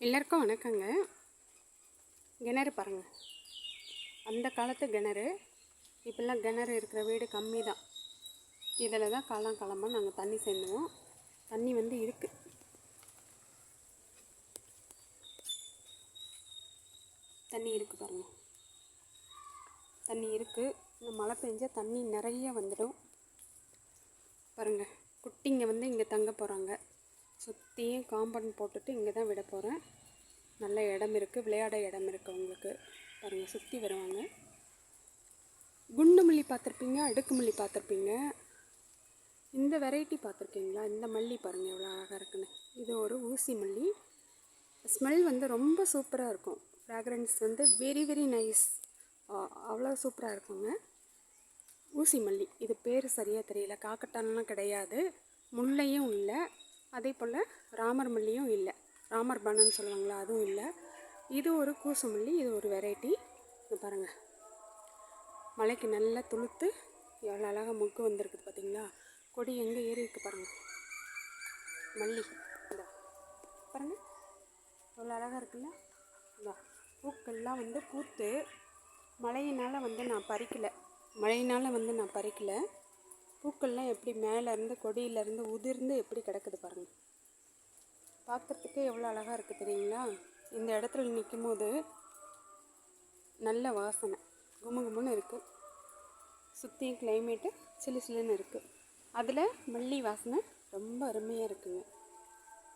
எல்லாருக்கும் வணக்கங்க. கிணறு பாருங்கள் அந்த காலத்து கிணறு இப்போல்லாம் கிணறு இருக்கிற வீடு கம்மி தான் இதில் தான் காலம் காலமாக நாங்கள் தண்ணி சேர்ந்துவோம் தண்ணி வந்து இருக்குது தண்ணி இருக்குது பாருங்கள் தண்ணி இருக்குது இந்த மழை பெஞ்சால் தண்ணி நிறைய வந்துடும். பாருங்கள் குட்டிங்க வந்து இங்கே தங்க போகிறாங்க சுற்றியும் காம்பவுண்ட் போட்டுட்டு இங்கே தான் விட போகிறேன் நல்ல இடம் இருக்குது விளையாட இடம் இருக்குது உங்களுக்கு. பாருங்கள் சுற்றி வருவாங்க. குண்டு மல்லி பார்த்துருப்பீங்க அடுக்கு மல்லி பார்த்துருப்பீங்க. இந்த வெரைட்டி பார்த்துருக்கீங்களா? இந்த மல்லி பாருங்கள் எவ்வளோ அழகாக இருக்குன்னு. இது ஒரு ஊசி மல்லி. ஸ்மெல் வந்து ரொம்ப சூப்பராக இருக்கும். ஃப்ராக்ரன்ஸ் வந்து வெரி வெரி நைஸ் அவ்வளோ சூப்பராக இருக்குங்க. ஊசி மல்லி. இது பேர் சரியாக தெரியல. காக்கட்டான்லாம் கிடையாது. முல்லையும் இல்லை. அதே போல் ராமர் மல்லியும் இல்லை. ராமர் பனன்னு சொல்லுவாங்களா அதுவும் இல்லை. இது ஒரு கூசு மல்லி இது ஒரு வெரைட்டி இது பாருங்கள் மலைக்கு நல்லா துளுத்து எவ்வளோ அழகாக முக்கு வந்திருக்குது பார்த்தீங்களா கொடி எங்கே ஏறி இருக்கு பாருங்கள் மல்லி. இதா பாருங்கள் எவ்வளோ அழகாக இருக்குல்ல? இதா பூக்கள்லாம் வந்து பூத்து மழையினால் வந்து நான் பறிக்கலை. மழையினால் வந்து நான் பறிக்கலை. பூக்கள்லாம் எப்படி மேலேருந்து கொடியிலேருந்து உதிர்ந்து எப்படி கிடக்குது பாருங்கள் பார்க்குறதுக்கே எவ்வளோ அழகாக இருக்குது தெரியுங்களா? இந்த இடத்துல நிற்கும் போது நல்ல வாசனை. குமு குமுன்னு இருக்குது சுற்றியும் கிளைமேட்டு சிலு சிலுன்னு இருக்குது அதில் மல்லி வாசனை ரொம்ப அருமையாக இருக்குங்க.